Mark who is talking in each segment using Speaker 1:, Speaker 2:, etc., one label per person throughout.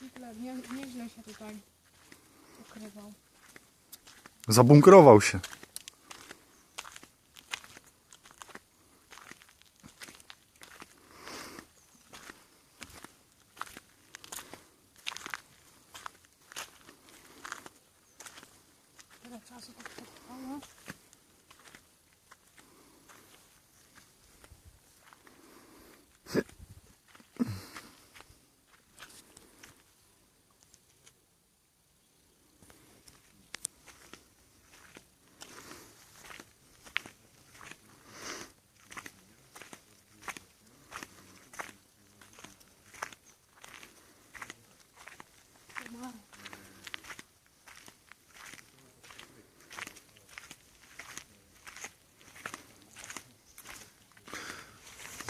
Speaker 1: Hitler nie, nieźle się tutaj ukrywał.
Speaker 2: Zabunkrował się.
Speaker 1: Tyle czasu to potrwało.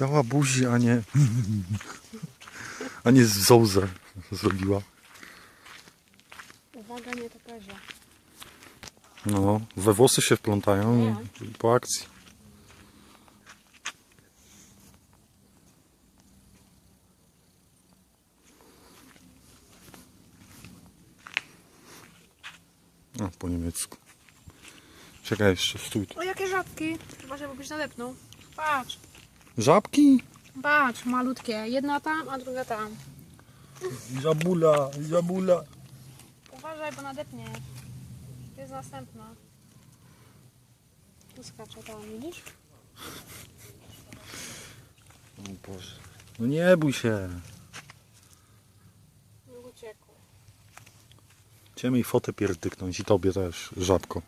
Speaker 2: Dała buzi, a nie... A nie z zołzę zrobiła.
Speaker 1: Uwaga, nie toperze.
Speaker 2: No, we włosy się wplątają po akcji. A, po niemiecku. Czekaj jeszcze, stój tu.
Speaker 1: O, jakie żabki! Uważaj, bo byś nadepnął. Patrz,
Speaker 2: Żabki?
Speaker 1: patrz, malutkie. Jedna tam, a druga tam.
Speaker 2: Żabula, żabula.
Speaker 1: Uważaj, bo nadepnie. To jest następna. Tu skacze tam, widzisz?
Speaker 2: O Boże. No nie bój się.
Speaker 1: Uciekł.
Speaker 2: Chciałem jej fotę pierdyknąć i tobie też, żabko.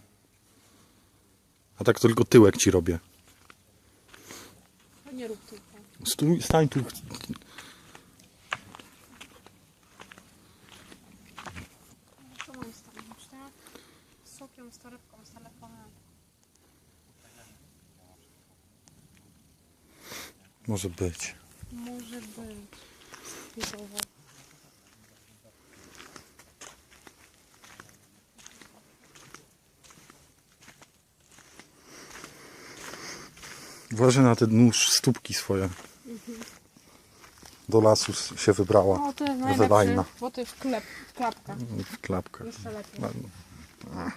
Speaker 2: A tak tylko tyłek ci robię.
Speaker 1: Nie rób tylko.
Speaker 2: Stój, stań tu.
Speaker 1: Co mam stanąć, tak? Z sokiem, z torebką, z telefonem.
Speaker 2: Może być.
Speaker 1: Może być.
Speaker 2: Uważaj na ten nóż, stópki swoje. Do lasu się wybrała.
Speaker 1: O, to jest
Speaker 2: Wydajna.
Speaker 1: najlepsze, bo to jest klep, klapka.
Speaker 2: Klapka.
Speaker 1: Jeszcze lepiej.
Speaker 2: Ładnie. A.